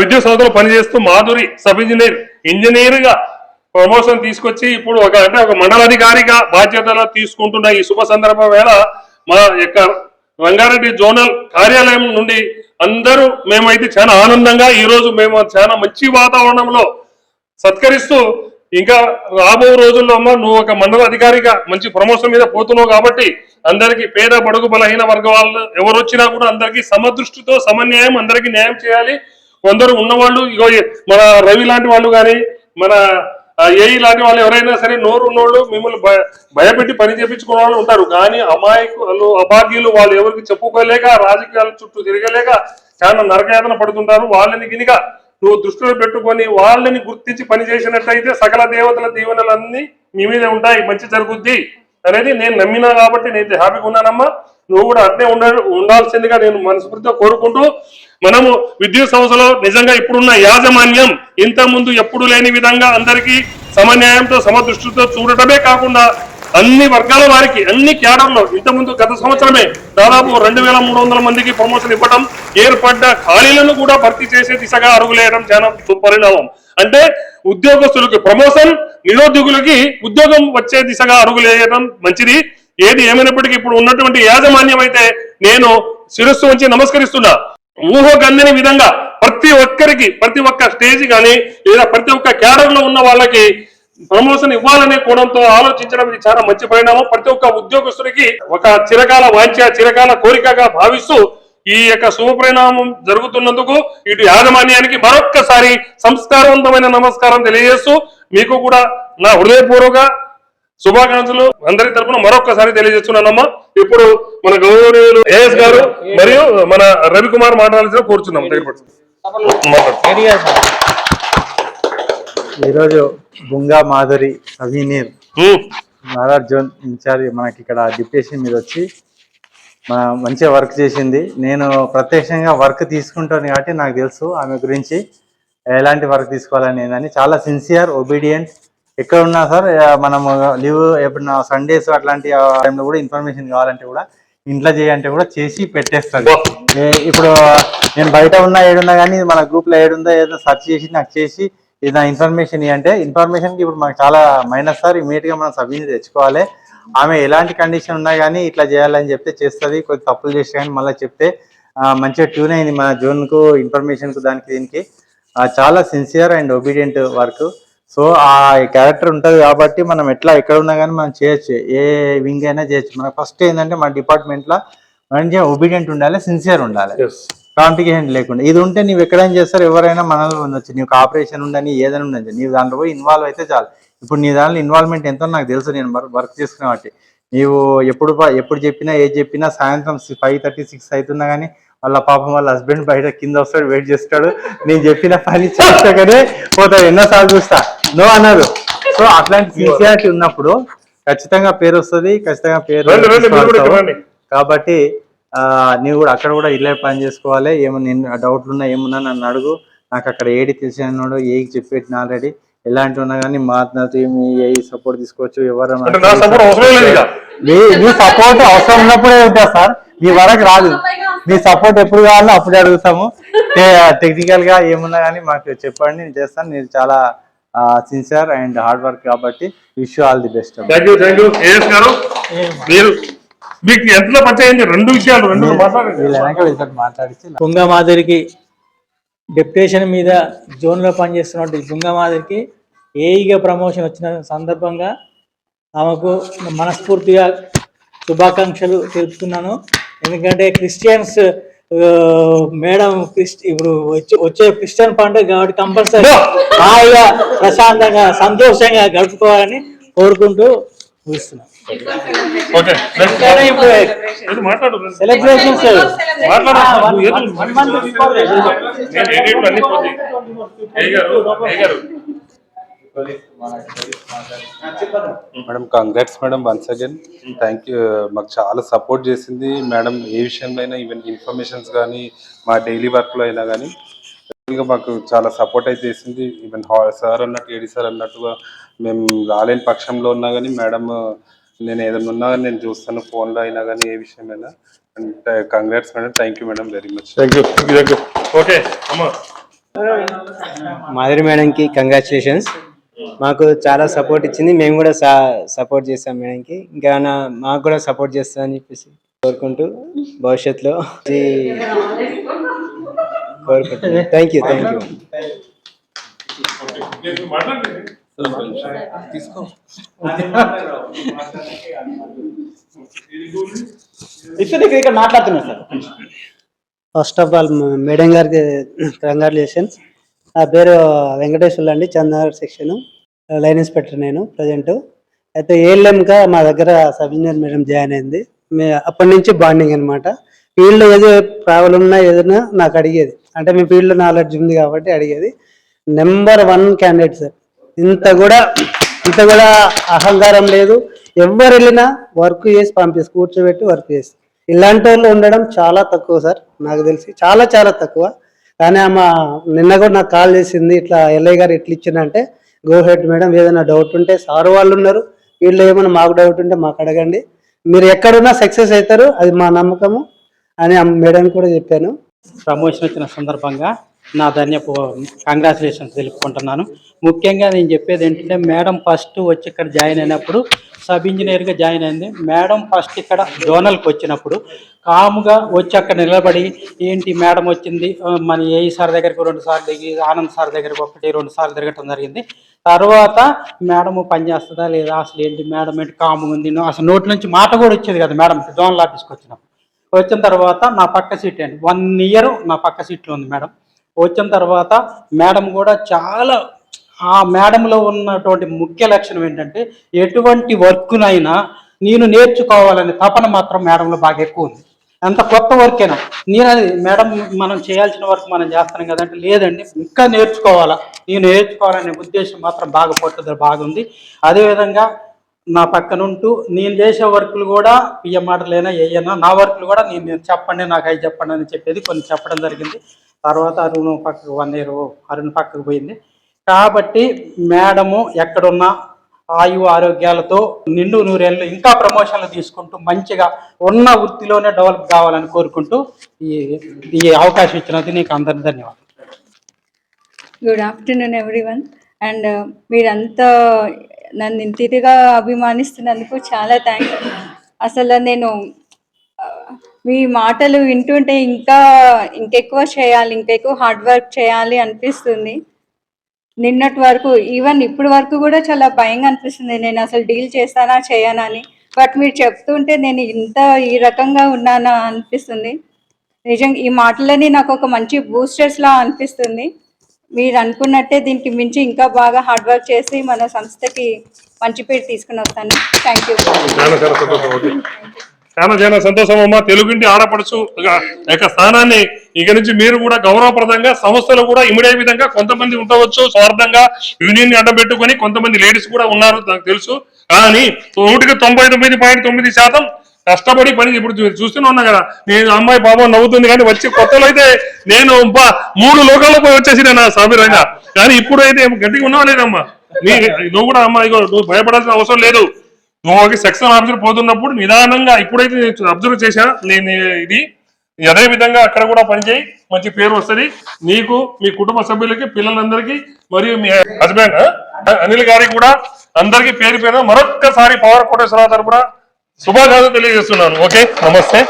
విద్యుత్ సంస్థలో పనిచేస్తూ మాధురి సబ్ ఇంజనీర్ ఇంజనీర్గా ప్రమోషన్ తీసుకొచ్చి ఇప్పుడు ఒక అంటే ఒక మండలాధికారిగా బాధ్యతలు తీసుకుంటున్న ఈ శుభ సందర్భం వేళ మా యొక్క రంగారెడ్డి జోనల్ కార్యాలయం నుండి అందరూ మేమైతే చాలా ఆనందంగా ఈ రోజు మేము చాలా మంచి వాతావరణంలో సత్కరిస్తూ ఇంకా రాబో రోజుల్లో అమ్మ నువ్వు ఒక మండల అధికారిగా మంచి ప్రమోషన్ మీద పోతున్నావు కాబట్టి అందరికి పేద బడుగు బలహీన వర్గ వాళ్ళు ఎవరు వచ్చినా కూడా అందరికీ సమదృష్టితో సమన్యాయం అందరికీ న్యాయం చేయాలి. కొందరు ఉన్నవాళ్ళు ఇగో మన రవి లాంటి వాళ్ళు కానీ మన ఏఈ లాంటి వాళ్ళు ఎవరైనా సరే నోరు ఉన్నోళ్ళు మిమ్మల్ని భయ- భయపెట్టి పని చేపించుకున్న వాళ్ళు ఉంటారు. కానీ అమాయకులు అభాగ్యులు వాళ్ళు ఎవరికి చెప్పుకోలేక రాజకీయాల చుట్టూ తిరగలేక చాలా నరకయాతన పడుతుంటారు. వాళ్ళని గినిక నువ్వు దృష్టిలో పెట్టుకొని వాళ్ళని గుర్తించి పని చేసినట్టయితే సకల దేవతల దీవెనలన్నీ మీ మీద ఉంటాయి. మంచి జరుగుద్ది. అనేది నేను నమ్మినా కాబట్టి నేను హ్యాపీగా ఉన్నానమ్మా. నువ్వు కూడా అట్నే ఉండ ఉండాల్సిందిగా నేను మనస్ఫూర్తిగా కోరుకుంటూ మనము విద్యుత్ సంస్థలో నిజంగా ఇప్పుడున్న యాజమాన్యం ఇంత ముందు ఎప్పుడు లేని విధంగా అందరికీ సమన్యాయంతో సమదృష్టితో చూడటమే కాకుండా అన్ని వర్గాల వారికి అన్ని క్యాడర్లో ఇంతకుముందు గత సంవత్సరమే దాదాపు రెండు వేల మూడు వందల మందికి ప్రమోషన్ ఇవ్వడం ఏర్పడ్డ ఖాళీలను కూడా భర్తీ చేసే దిశగా అరుగులేయడం చాలా పరిణామం అంటే ఉద్యోగస్తులకి ప్రమోషన్ నిరుద్యోగులకి ఉద్యోగం వచ్చే దిశగా అరుగులేయడం మంచిది. ఏది ఏమైనప్పటికీ ఇప్పుడు ఉన్నటువంటి యాజమాన్యం అయితే నేను శిరస్సు ఉంచి నమస్కరిస్తున్నా. ఊహకందని విధంగా ప్రతి ఒక్కరికి ప్రతి ఒక్క స్టేజ్ కానీ లేదా ప్రతి ఒక్క క్యాడర్లో ఉన్న వాళ్ళకి ప్రమోషన్ ఇవ్వాలనే కోణంతో ఆలోచించడం ఇది చాలా మంచి పరిణామం. ప్రతి ఒక్క ఉద్యోగస్తుడికి ఒక చిరకాల వాంఛ చిరకాల కోరికగా భావిస్తూ ఈ యొక్క శుభ పరిణామం జరుగుతున్నందుకు ఇటు యాజమాన్యానికి మరొక్కసారి సంస్కారవంతమైన నమస్కారం తెలియజేస్తూ మీకు కూడా నా హృదయపూర్వక శుభాకాంక్షలు. అందరి తరపున మరొక్కసారి తెలియజేస్తున్నానమ్మా. ఇప్పుడు మన గౌరవనీయులు ఏఎస్ గారు మరియు మన రవికుమార్ మాట్లాడాల్సిన కోరుచున్నాం. ఈరోజు బుంగా మాధురి. మహారాజ్ జోన్ ఇన్ఛార్జ్ మనకి ఇక్కడ డిప్యూటేషన్ మీద వచ్చి మన మంచిగా వర్క్ చేసింది. నేను ప్రత్యక్షంగా వర్క్ తీసుకుంటాను కాబట్టి నాకు తెలుసు ఆమె గురించి. ఎలాంటి వర్క్ తీసుకోవాలని ఏందని. చాలా సిన్సియర్ ఒబీడియంట్ ఎక్కడ ఉన్నా సార్ మనము లీవ్ ఎప్పుడన్నా సండేస్ అట్లాంటి టైంలో కూడా ఇన్ఫర్మేషన్ కావాలంటే కూడా ఇంట్లో చేయంటే కూడా చేసి పెట్టేస్తుంది ఏ- ఇప్పుడు నేను బయట ఉన్నా ఏడున్నా కానీ మన గ్రూప్లో ఏడుందో ఏదో సెర్చ్ చేసి నాకు చేసి ఇది నా ఇన్ఫర్మేషన్ అంటే ఇన్ఫర్మేషన్కి ఇప్పుడు మనకు చాలా మైనస్ సార్. ఇమీడియట్గా మనం సబ్మిట్ తెచ్చుకోవాలి. ఆమె ఎలాంటి కండిషన్ ఉన్నా కానీ ఇట్లా చేయాలని చెప్తే చేస్తుంది. కొద్ది తప్పులు చేసి కానీ మళ్ళీ చెప్తే మంచిగా ట్యూన్ అయింది మన జోన్కు ఇన్ఫర్మేషన్కు దానికి దీనికి. చాలా sincere and obedient work so ఆ క్యారెక్టర్ ఉంటది కాబట్టి మనం ఎట్లా ఎక్కడ ఉన్నా కానీ మనం చేయొచ్చు. ఏ వింగ్ అయినా చేయొచ్చు. మనకు ఫస్ట్ ఏంటంటే మన డిపార్ట్మెంట్లో మంచిగా ఒబీడియంట్ ఉండాలి సిన్సియర్ ఉండాలి. కాంప్లికేషన్ లేకుండా. ఇది ఉంటే నీవు ఎక్కడైనా చేస్తారు ఎవరైనా మనలో ఉండొచ్చు. నీకు ఆపరేషన్ ఉండని ఏదైనా ఉండొచ్చు. నీవు దాంట్లో పోయి ఇన్వాల్వ్ అయితే చాలు. ఇప్పుడు నీ దాంట్లో ఇన్వాల్వ్మెంట్ ఎంతో నాకు తెలుసు. నేను వర్క్ చేసుకునే వాటి నీవు ఎప్పుడు ఎప్పుడు చెప్పినా ఏది చెప్పినా సాయంత్రం ఫైవ్ థర్టీ సిక్స్ అవుతున్నా కానీ వాళ్ళ పాపం వాళ్ళ హస్బెండ్ బయట కింద వస్తాడు వెయిట్ చేస్తాడు. నేను చెప్పిన పని చేస్తాకనే పోతాడు. ఎన్నోసార్లు చూస్తా. నో అన్నారు. సో అట్లాంటి సిన్సియారిటీ ఉన్నప్పుడు ఖచ్చితంగా పేరు వస్తుంది ఖచ్చితంగా పేరు. కాబట్టి ఆ, నీవు కూడా అక్కడ కూడా ఇల్లే పని చేసుకోవాలి. ఏమన్నా డౌట్లు ఉన్నా ఏమున్నా నన్ను అడుగు. నాకు అక్కడ ఏడి తెలిసినాడు ఏకి చెప్పెట్టిన ఆల్రెడీ. ఎలాంటి ఉన్నా కానీ మాట్లాడుతూ మీ ఏ సపోర్ట్ తీసుకోవచ్చు ఎవరైనా అంటే నా సపోర్ట్ అవసరం లేదు ఇక మీ సపోర్ట్ అవసరం ఉన్నప్పుడే ఉంటుంది సార్. మీ వరకు రాదు. మీ సపోర్ట్ ఎప్పుడు కావాలో అప్పుడు అడుగుతాము. టెక్నికల్గా ఏమున్నా కానీ మాకు చెప్పండి నేను చేస్తాను. మీరు చాలా సిన్సియర్ అండ్ హార్డ్ వర్క్ కాబట్టి విష్ ఆల్ ది బెస్ట్ మీరు మీకు ఎంతలో రెండు విషయాలు రెండు మాట్లాడిచి డెప్యుటేషన్ మీద జోన్లో పనిచేస్తున్నటువంటి బుంగా మాధురికి ఏఈగా ప్రమోషన్ వచ్చిన సందర్భంగా ఆమెకు మనస్ఫూర్తిగా శుభాకాంక్షలు తెలుపుతున్నాను. ఎందుకంటే క్రిస్టియన్స్ మేడం క్రిస్ట్ ఇప్పుడు వచ్చే వచ్చే క్రిస్టియన్ పండుగ కాబట్టి కంపల్సరీ హాయిగా ప్రశాంతంగా సంతోషంగా గడుపుకోవాలని కోరుకుంటూ ముగిస్తున్నాం celebrations madam congrats madam once again thank you మాకు చాలా సపోర్ట్ చేసింది. మేడం ఏ విషయంలో అయినా ఈవెన్ ఇన్ఫర్మేషన్స్ కానీ మా డైలీ వర్క్లో అయినా కానీ మాకు చాలా సపోర్ట్ అయితే చేసింది. ఈవెన్ సార్ అన్నట్టు ఏడి సార్ అన్నట్టుగా మేము రాలేని పక్షంలో ఉన్నా కానీ మేడం నేను ఏదైనా ఉన్నా కానీ నేను చూస్తాను ఫోన్లో అయినా కానీ ఏ విషయమైనా. Congrats madam thank you madam very much thank you thank you okay అమ్మా. మాధురి మేడంకి కంగ్రాచులేషన్స్ మాకు చాలా సపోర్ట్ ఇచ్చింది. మేము కూడా సపోర్ట్ చేస్తాం మేడంకి. ఇంకా నా- మాకు కూడా సపోర్ట్ చేస్తామని చెప్పేసి కోరుకుంటూ భవిష్యత్తులో కోరుకుంటున్నాను థ్యాంక్ యూ థ్యాంక్ యూ ఇక్కడ మాట్లాడుతున్నారు sir. First of all madam గారికి కంగ్రాచులేషన్స్ నా పేరు వెంకటేశ్వర్లు అండి చంద్రనగర్ సెక్షన్ లైన్ ఇన్స్పెక్టర్ నేను ప్రజెంట్ అయితే ఏఎల్ఎంగా మా దగ్గర సబ్ ఇంజనీర్ మేడం జాయిన్ అయింది. మే అప్పటి నుంచి బాండింగ్ అనమాట ఫీల్డ్లో ఏదో ప్రాబ్లం ఉన్నా ఏదైనా నాకు అడిగేది. అంటే మీ ఫీల్డ్లో నాలెడ్జ్ ఉంది కాబట్టి అడిగేది. నెంబర్ వన్ క్యాండిడేట్ సార్ ఇంత కూడా ఇంత కూడా అహంకారం లేదు. ఎవరు వెళ్ళినా వర్క్ చేసి పంపిసి కూర్చోబెట్టి వర్క్ చేసి ఇలాంటి వాళ్ళు ఉండడం చాలా తక్కువ సార్ నాకు తెలిసి. చాలా చాలా తక్కువ. కానీ ఆమె నిన్న కూడా నాకు కాల్ చేసింది ఇట్లా ఎల్ఐ గారు ఇట్లా ఇచ్చిందంటే గో హెడ్ మేడం ఏదైనా డౌట్ ఉంటే సార్ వాళ్ళు ఉన్నారు వీళ్ళు ఏమైనా మాకు డౌట్ ఉంటే మాకు అడగండి. మీరు ఎక్కడున్నా సక్సెస్ అవుతారు అది మా నమ్మకము అని ఆ మేడం కూడా చెప్పాను. ప్రమోషన్ వచ్చిన సందర్భంగా నా ధన్యపు కంగ్రాచులేషన్స్ తెలుపుకుంటున్నాను. ముఖ్యంగా నేను చెప్పేది ఏంటంటే మేడం ఫస్ట్ వచ్చి ఇక్కడ జాయిన్ అయినప్పుడు సబ్ ఇంజనీర్గా జాయిన్ అయింది. మేడం ఫస్ట్ ఇక్కడ జోనల్కి వచ్చినప్పుడు కాముగా వచ్చి అక్కడ నిలబడి ఏంటి మేడం వచ్చింది? మన ఏఈ సార్ దగ్గరికి రెండు సార్లు దిగి ఆనంద్ సార్ దగ్గరికి ఒకటి రెండు సార్లు తిరగటం జరిగింది. తర్వాత మేడం పనిచేస్తుందా లేదా? అసలు ఏంటి మేడం ఏంటి కాము ఉంది? అసలు నోటి నుంచి మాట కూడా వచ్చేది కదా మేడం. జోనల్ ఆఫీస్కి వచ్చినప్పుడు. వచ్చిన తర్వాత నా పక్క సీట్ అండి వన్ ఇయర్ నా పక్క సీట్లో ఉంది మేడం. వచ్చిన తర్వాత మేడం కూడా చాలా ఆ మేడంలో ఉన్నటువంటి ముఖ్య లక్షణం ఏంటంటే ఎటువంటి వర్క్నైనా నేను నేర్చుకోవాలనే తపన మాత్రం మేడంలో బాగా ఎక్కువ ఉంది. అంత కొత్త వర్కేనా నేను అది మేడం మనం చేయాల్సిన వర్క్ మనం చేస్తున్నాం కదంటే లేదండి ఇంకా నేర్చుకోవాలా. నేను నేర్చుకోవాలనే ఉద్దేశం మాత్రం బాగా పట్టుదల బాగుంది అదేవిధంగా నా పక్కనుంటూ నేను చేసే వర్కులు కూడా పిఎం ఆర్డర్లైనా ఏయైనా నా వర్కులు కూడా నేను నేను చెప్పండి నాకు అవి చెప్పండి అని చెప్పేది కొన్ని చెప్పడం జరిగింది. తర్వాత అరుణ్ పక్కకు వన్ ఇయర్ అరుణ్ పక్కకు పోయింది. కాబట్టి మేడము ఎక్కడున్నా ఆయు ఆరోగ్యాలతో నిండు నూరేళ్ళు ఇంకా ప్రమోషన్లు తీసుకుంటూ మంచిగా ఉన్న వృత్తిలోనే డెవలప్ కావాలని కోరుకుంటూ ఈ ఈ అవకాశం ఇచ్చినందుకు నీకు అందరి ధన్యవాదాలు. గుడ్ ఆఫ్టర్నూన్ ఎవ్రీవన్ అండ్ మీరంతా నన్ను ఇంత ఇదిగా అభిమానిస్తున్నందుకు చాలా థ్యాంక్స్ అసలు నేను మీ మాటలు వింటుంటే ఇంకా ఇంకెక్కువ చేయాలి ఇంకెక్కువ హార్డ్ వర్క్ చేయాలి అనిపిస్తుంది. నిన్నటి వరకు ఈవెన్ ఇప్పుడు వరకు కూడా చాలా భయంగా అనిపిస్తుంది. నేను అసలు డీల్ చేస్తానా చేయనా అని. బట్ మీరు చెప్తుంటే నేను ఇంత ఈ రకంగా ఉన్నానా అనిపిస్తుంది. నిజంగా ఈ మాటలని నాకు ఒక మంచి బూస్టర్స్ లా అనిపిస్తుంది. మీరు అనుకున్నట్టే దీనికి మించి ఇంకా బాగా హార్డ్ వర్క్ చేసి మన సంస్థకి మంచి పేరు తీసుకుని వస్తాను. థ్యాంక్ యూ చాలా చాలా సంతోషం అమ్మా తెలుగుంటి ఆడపడుచు యొక్క స్థానాన్ని ఇక నుంచి మీరు కూడా గౌరవప్రదంగా సంస్థలు కూడా ఇమిడే విధంగా కొంతమంది ఉండవచ్చు. స్వార్థంగా యూనియన్ని అడ్డబెట్టుకొని కొంతమంది లేడీస్ కూడా ఉన్నారు నాకు తెలుసు. కానీ నూటికి తొంభై తొమ్మిది పాయింట్ తొమ్మిది శాతం కష్టపడి పని ఇప్పుడు చూస్తూనే ఉన్నా కదా. నేను అమ్మాయి బాబా నవ్వుతుంది కానీ వచ్చి కొత్తలో అయితే నేను మూడు లోకాల్లో పోయి వచ్చేసి నా సామిరంగా. కానీ ఇప్పుడు అయితే గట్టిగా ఉన్నావా లేదమ్మా? నీ నువ్వు కూడా అమ్మా ఇగో నువ్వు భయపడాల్సిన అవసరం లేదు. నువ్వు సెక్షన్ ఆఫీసర్ పోతున్నప్పుడు నిదానంగా ఇప్పుడైతే నేను అబ్జర్వ్ చేశా నేను ఇది. అదే విధంగా అక్కడ కూడా పనిచేయి. మంచి పేరు వస్తది. నీకు మీ కుటుంబ సభ్యులకి పిల్లలందరికీ మరియు మీ హస్బెండ్ అనిల్ గారికి కూడా అందరికీ పేరు పేరు మరొక్కసారి పవర్ కోటేశ్వరరావు తరపున శుభాకాంక్షలు తెలియజేస్తున్నాను. ఓకే? నమస్తే.